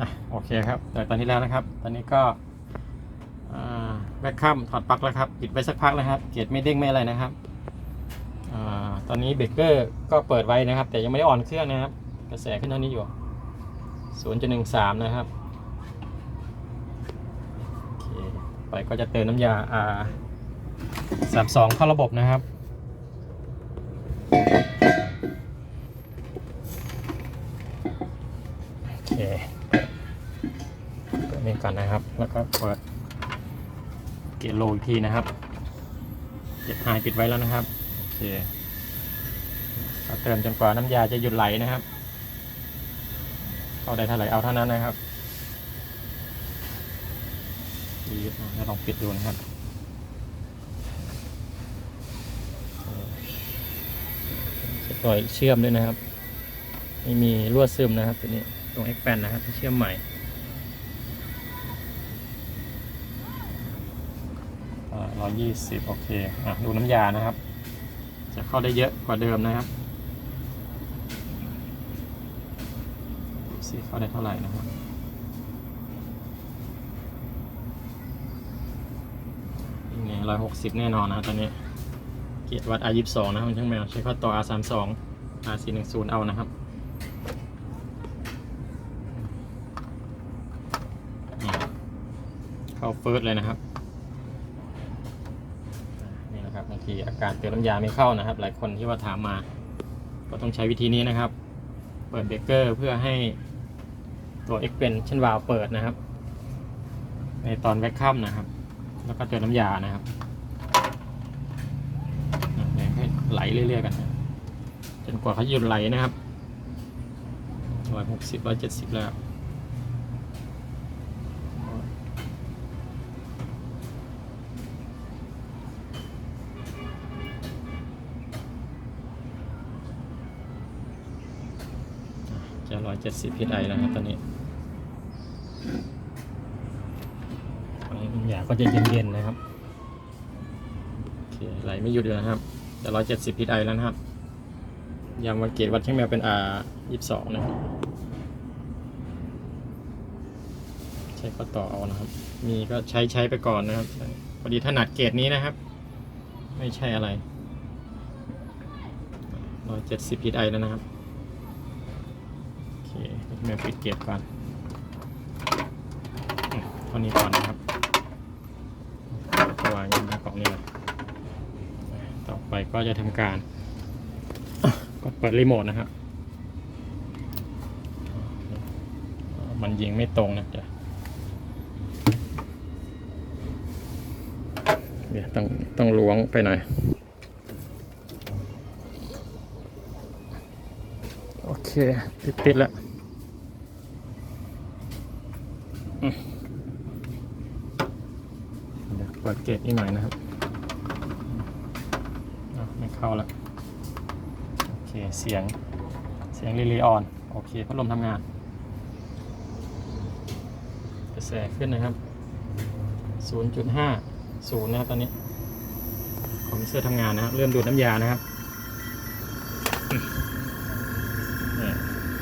อะโอเคครับแต่ตอนนี้แล้วนะครับ ตอนนี้ก็แบ็คคัมถอดปลั๊กแล้วครับปิดไวสักพักแล้วครับ เกียร์ไม่เด้งไม่อะไรนะครับอตอนนี้เบรกเกอร์ก็เปิดไว้นะครับ แต่ยังไม่ได้ออนเครื่องนะครับ กระแสขึ้นเท่านี้อยู่0.13นะครับโอเคไปก็จะเติมน้ำยา R 32เข้าระบบนะครับ โอเค เปิดนี่ ก่อนนะครับ แล้วก็เปิดเกียร์โลอีกทีนะครับเกียร์ไฮปิดไว้แล้วนะครับโอเคเติมจนกว่าน้ำยาจะหยุดไหลนะครับเข้าได้เท่าไหร่เอาเท่านั้นนะครับดีนะลองปิดดูนะครับเช็ครอยเชื่อมด้วยนะครับ ไม่มีรั่วซึมนะครับตัวนี้ตรง X แปนนะครับที่เชื่อมใหม่ ร้อยยี่สิบโอเคอะดูน้ำยานะครับ จะเข้าได้เยอะกว่าเดิมนะครับดูสิเข้าได้เท่าไหร่นะครับนี่ร้อยหกสิบแน่นอนนะตอนนี้ เกียรติวัด R ยี่สองนะครับช่างแมวใช้ข้อต่อ R สามสอง R สี่หนึ่งศูนย์เอานะครับเข้าเฟิร์สเลยนะครับ นะครับบางทีอาการเตือน้ำยาไม่เข้านะครับ หลายคนที่ว่าถามมา ก็ต้องใช้วิธีนี้นะครับ เปิดเบรกเกอร์เพื่อให้ตัว expansion valve เปิดนะครับ ในตอนแวคคัมนะครับ แล้วก็เตือน้ำยานะครับให้ไหลเรื่อยๆกันนะจนกว่าเขาหยุดไหลนะครับร้อยหกสิบร้อยเจ็ดสิบแล้ว จะร้อยเจ็ดสิบพีไอแล้วครับตอนนี้ตอนนี้น้ำยาก็จะเย็นๆนะครับโอเคไหลไม่หยุดเลยนะครับจะร้อยเจ็ดสิบพีไอแล้วนะครับยามวันเกตวัดช่างแมวเป็น R ยี่สิบสองนะครับ ใช้ก็ต่อเอานะครับ มีก็ใช้ใช้ไปก่อนนะครับพอดีถนัดเกตนี้นะครับ ไม่ใช่อะไรร้อยเจ็ดสิบพีไอแล้วนะครับ แม่ปิดเก็บก่อนอืมเท่านี้ก่อนนะครับวางไว้ในกล่องนี้แหละต่อไปก็จะทำการกดเปิดรีโมทนะครับมันยิงไม่ตรงนะเดี๋ยวเดี๋ยวต้องต้องล้วงไปหน่อย โอเค ติดติดแล้วอืม เดี๋ยวเปิดเกตอีกหน่อยนะครับไม่เข้าแล้วโอเค เสียง เสียงรีลีออน โอเค พัดลมทำงานกระแสขึ้นนะครับ 0.5 0นะครับตอนนี้คอมพิวเตอร์ทำงานนะครับ เริ่มดูดน้ำยานะครับ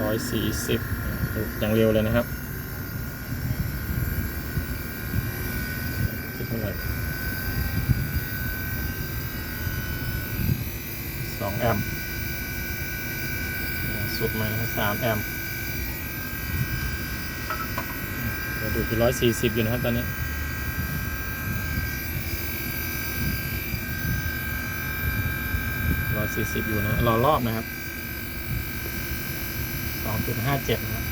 ร้อยสี่สิบอย่างเร็วเลยนะครับคิดเท่าไหร่ส องแอมป์สุดมานะสามแอมป์เดี๋ยวดูที่ร้อยสี่สิบอยู่นะครับตอนนี้ร้อยสี่สิบอยู่นะรอรอบนะครับสองจุดห้าเจ็ดนะครับ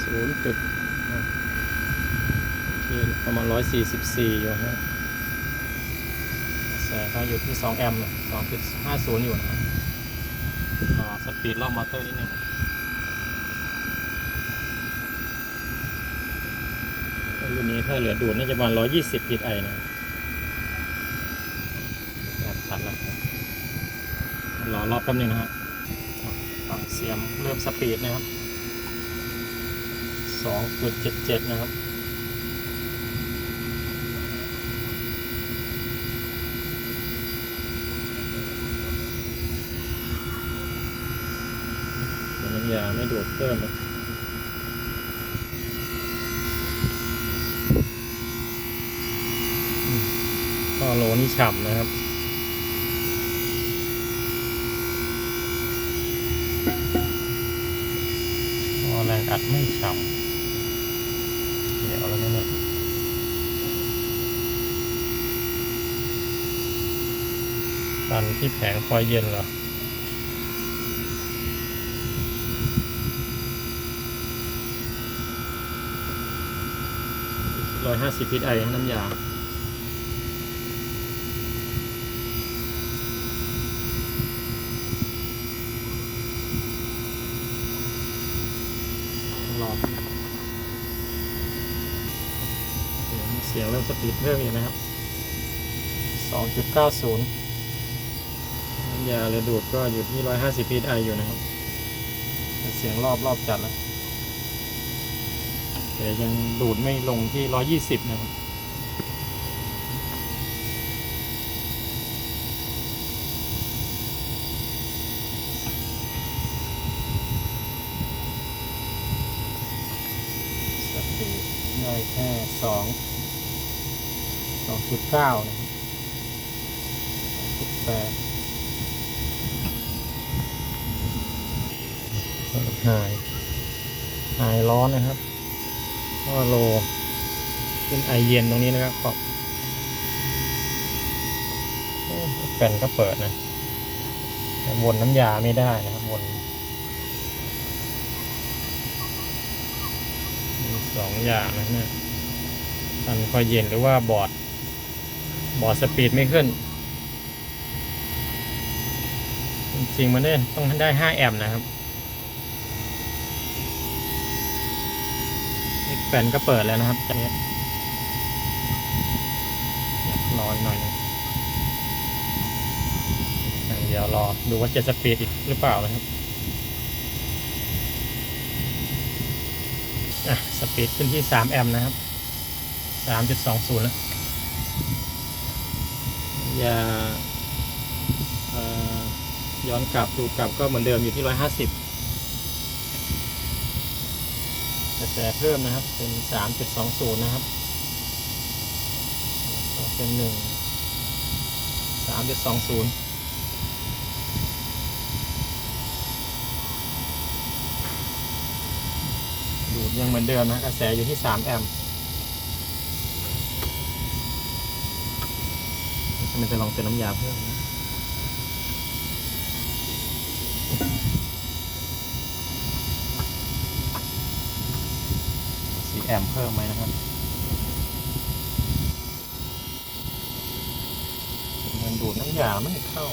ศูนย์จุด โอประมาณร้อยสี่สิบสี่อยู่นะแสก็อยู่ที่สองแอมป์สองจุดห้าศูนย์อยู่นะครับรอสปีดรอบมอเตอร์นิดนึงรุ่นนี้ถ้าเหลือดูดน่าจะประมาณร้อยยี่สิบพีไอนะตัดแล้วครับรอรอบแป๊บนึงนะฮะฟังเสียงเริ่มสปีดนะครับสองจุดเจ็ดเจ็ดนะครับ สำยา ไม่ดูดเพิ่มนะอืมก็โลนี่ฉ่ำนะครับแรงอัดไม่ฉ่ำเดี๋ยวแล้วนะเนี่ยตันที่แผงคอยเย็นเหรอ ร้อยห้าสิบพิษไอน้ำยา รอบเสียงเริ่มสปีดเพิ่มอีกนะครับ 2.90 น้ำยาเรือดูดก็อยู่ที่ 150 psi อยู่นะครับ เสียงรอบรอบจัดแล้ว แต่ยังดูดไม่ลงที่120นะครับสปีดได้แค่สองสองจุดเก้านะครับสองจุดแปดหาย หายร้อนนะครับ ก็โลขึ้นไอเย็นตรงนี้นะครับขอบแผ่นก็เปิดนะแต่วนน้ำยาไม่ได้นะครับวนสองอย่างนะเนี่ยตันคอยเย็นหรือว่าบอร์ด บอร์ดสปีดไม่ขึ้น จริงๆมันได้ต้องได้ 5 แอมป์นะครับ แฟนก็เปิดแล้วนะครับจันนี้รออีกหน่อยนึงอย่างเดียวรอดูว่าจะสปีดอีกหรือเปล่านะครับอะสปีดขึ้นที่ 3 แอมป์นะครับ 3.20 แล้วอย่าเอ่อย้อนกลับดูกลับก็เหมือนเดิมอยู่ที่ 150 แต่แต่เพิ่มนะครับ เป็น 3.20 นะครับ ก็เป็น 1 3.20ดูดยังเหมือนเดิมนะกระแสอยู่ที่ 3 แอมป์มันจะลองเติมน้ำยาเพิ่มนะสีแอ มป์เพิ่มไหมนะครับมันดูดน้ำยาไม่เข้า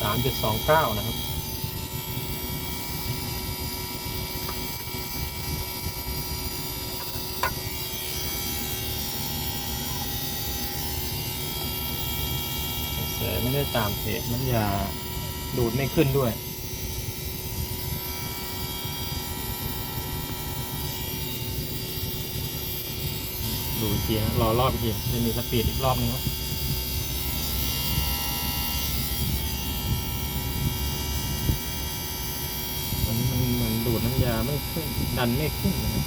สามจุดสองเก้านะครับ กระแส ไม่ได้ตามเพจน้ำยาดูดไม่ขึ้นด้วย ดูอีกทีนะรอรอบอีกทีจะมีสปีดอีกรอบนึงนะมันมันเหมือนดูดน้ำยาไม่ขึ้น ดันไม่ขึ้นนะครับ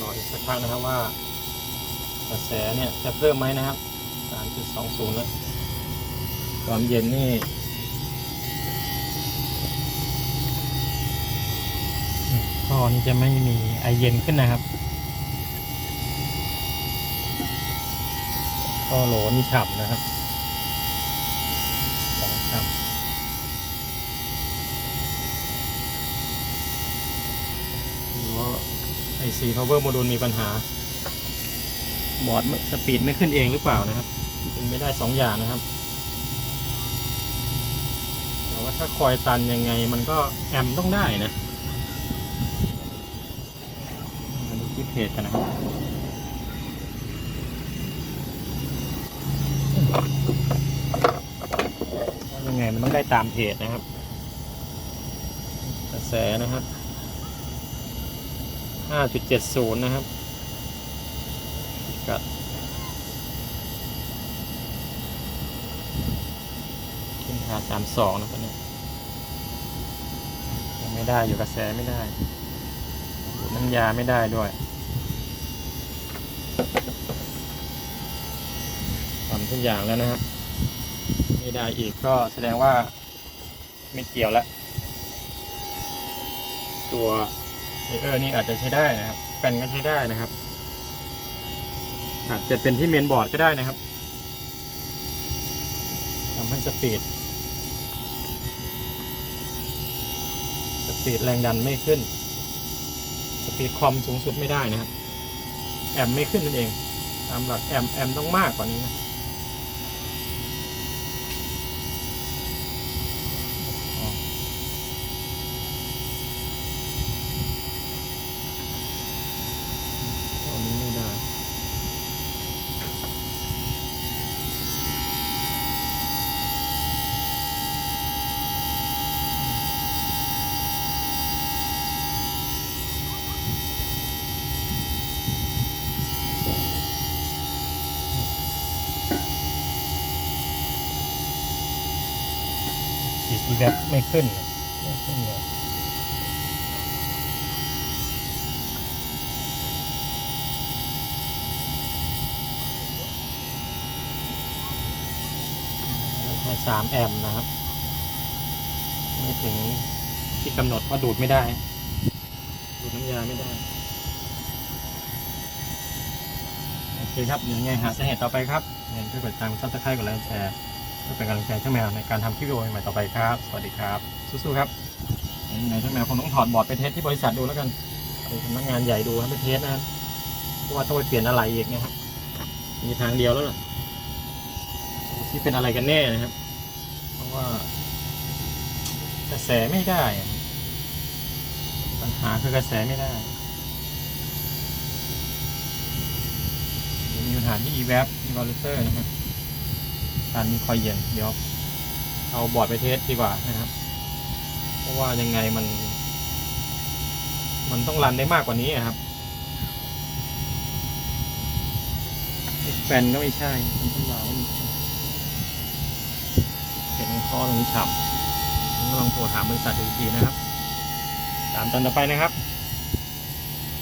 รออีกสักพักนะครับว่ากระแสเนี่ยจะเพิ่มไหมนะครับ 3.20แล้วความเย็นนี่ท่อนี้จะไม่มีไอเย็นขึ้นนะครับท่อโหลนี่ฉ่ำนะครับของฉ่ำหรือว่าไอซี power module มีปัญหา บอร์ดสปีดไม่ขึ้นเองหรือเปล่านะครับ เป็นไม่ได้สองอย่างนะครับแต่ว่าถ้าคอยตันยังไงมันก็แอมต้องได้นะมาดูที่เพจกันนะครับยังไงมันต้องได้ตามเพจนะครับ กระแสนะครับ5.70นะครับกัด ขึ้นขา32นะตอนนี้ยังไม่ได้อยู่กระแสไม่ได้ดูน้ำยาไม่ได้ด้วยทำทุกอย่างแล้วนะครับไม่ได้อีกก็แสดงว่าไม่เกี่ยวแล้วตัวเออร์นี่อาจจะใช้ได้นะครับแป้นก็ใช้ได้นะครับ อาจจะเป็นที่เมนบอร์ดก็ได้นะครับทำให้สปีด ปีดแรงดันไม่ขึ้น สปีดคอมสูงสุดไม่ได้นะครับ แอมไม่ขึ้นนั่นเอง ตามหลักแอมแอมต้องมากกว่านี้นะ ตัวนี้ไม่ได้ ฉีดอีแบไม่ขึ้นไม่ขึ้นเลยแค่สามแอมป์นะครับ ไม่ถึงที่กำหนดว่าดูดไม่ได้ ดูดน้ำยาไม่ได้ โอเคครับเดี๋ยวยังไงหาสาเหตุต่อไปครับเงินช่วยกดติดตามซับสไครต์กดไลค์แชร์ เพื่อเป็นกำลังใจช่างแมวในการทำคลิปวิดีโอใหม่ต่อไปครับ สวัสดีครับ สู้ๆครับยังไงช่างแมวคงต้องถอดบอร์ดไปเทสที่บริษัทดูแล้วกันไปสำนักงานใหญ่ดูครับไปเทสนะครับเพราะว่าต้องไปเปลี่ยนอะไรอีกนะครับมีทางเดียวแล้วล่ะที่เป็นอะไรกันแน่นะครับ เพราะว่ากระแสไม่ได้ ปัญหาคือกระแสไม่ได้มีปัญหาที่ evap evaluator นะครับ การมีคอยเย็น เดี๋ยว เอาบอร์ดไปเทสดีกว่านะครับ เพราะว่ายังไงมัน มันต้องรันได้มากกว่านี้อะครับแฟนก็ไม่ใช่ มันต้องวางว่ามีเห็นข้อตรงนี้ฉ่ำผมก็ลองโทรถามบริษัทดูอีกทีนะครับ ตามตอนต่อไปนะครับ